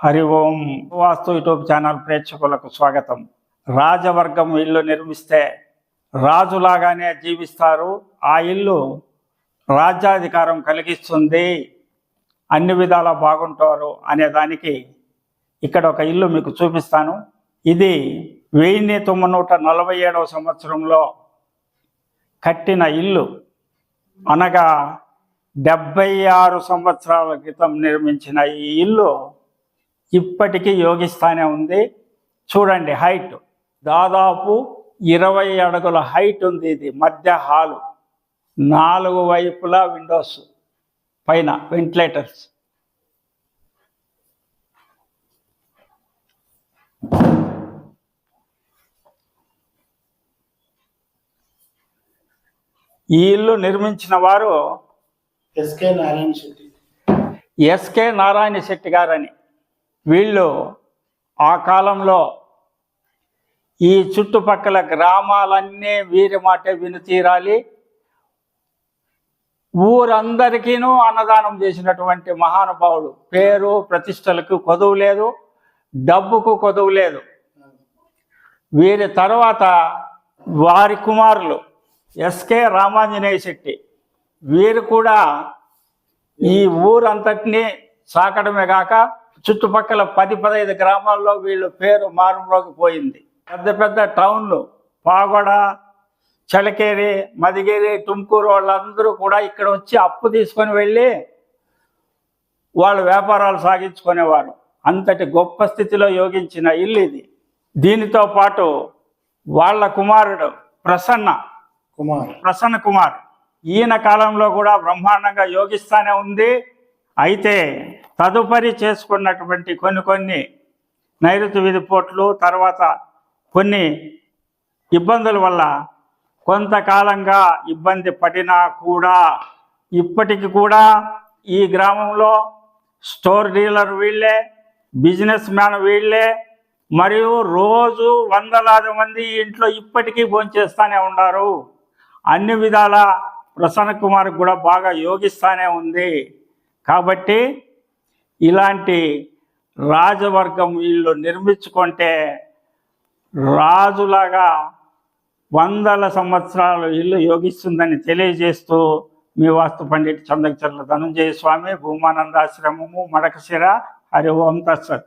Hari Om Vastu YouTube channel ప్రేక్షకులకు స్వాగతం. రాజవర్గం ఇల్లు నిర్మిస్తే రాజులాగానే జీవిస్తారు. ఆ ఇల్లు రాజ్యాధికారం కలిగిస్తుంది. అన్ని విధాలా బాగుంటారు అనే దానికి ఇక్కడ ఒక ఇల్లు మీకు చూపిస్తాను. ఇది వెయ్యి తొమ్మిది నూట నలభై ఏడవ సంవత్సరంలో కట్టిన ఇల్లు. అనగా డెబ్బై ఆరు సంవత్సరాల క్రితం నిర్మించిన ఈ ఇల్లు ఇప్పటికీ యోగిస్తానే ఉంది. చూడండి హైట్. దాదాపు ఇరవై అడుగుల హైట్ ఉంది ఇది మధ్య హాలు. నాలుగు వైపులా విండోస్ పైన వెంటిలేటర్స్. ఈ ఇల్లు నిర్మించిన వారు ఎస్కే నారాయణ శెట్టి. ఎస్కే నారాయణ శెట్టి గారని. వీళ్ళు ఆ కాలంలో ఈ చుట్టుపక్కల గ్రామాలన్నీ వీరి మాటే విని తీరాలి. ఊరందరికీనూ అన్నదానం చేసినటువంటి మహానుభావుడు పేరు ప్రతిష్టలకు కొదువు లేదు డబ్బుకు కొదువు లేదు. వీరి తర్వాత వారి కుమారులు ఎస్కే రామాంజనేయ శెట్టి. వీరు కూడా ఈ ఊరంతటినీ సాకడమే కాక చుట్టుపక్కల పది పదహైదు గ్రామాల్లో వీళ్ళు పేరు మారులోకి పోయింది. పెద్ద పెద్ద టౌన్లు పాగొడ చలకేరి మదిగేరి టుమ్కూరు వాళ్ళందరూ కూడా ఇక్కడ వచ్చి అప్పు తీసుకొని వెళ్ళి వాళ్ళు వ్యాపారాలు సాగించుకునేవారు. అంతటి గొప్ప స్థితిలో యోగించిన ఇల్లు ఇది. దీనితో పాటు వాళ్ళ కుమారుడు ప్రసన్న కుమార్. ప్రసన్న కుమార్ ఈయన కాలంలో కూడా బ్రహ్మాండంగా యోగిస్తానే ఉంది. అయితే తదుపరి చేసుకున్నటువంటి కొన్ని కొన్ని నైరుతి విధిపోట్లు తర్వాత కొన్ని ఇబ్బందుల వల్ల కొంతకాలంగా ఇబ్బంది పడినా కూడా ఇప్పటికి కూడా ఈ గ్రామంలో స్టోర్ డీలర్ వీళ్ళే బిజినెస్ మ్యాన్ వీళ్ళే మరియు రోజు వందలాది మంది ఇంట్లో ఇప్పటికీ భోంచేస్తానే ఉన్నారు అన్ని విధాల ప్రసన్న కుమార్ కూడా బాగా యోగిస్తానే ఉంది. కాబట్టి ఇలాంటి రాజవర్గం వీళ్ళు నిర్మించుకుంటే రాజులాగా వందల సంవత్సరాలు ఇల్లు యోగిస్తుందని తెలియజేస్తూ మీ వాస్తు పండిట్ చందకచర్ల ధనుంజయ స్వామి భూమానందాశ్రమము మడకశిర హరి ఓం తత్సత్.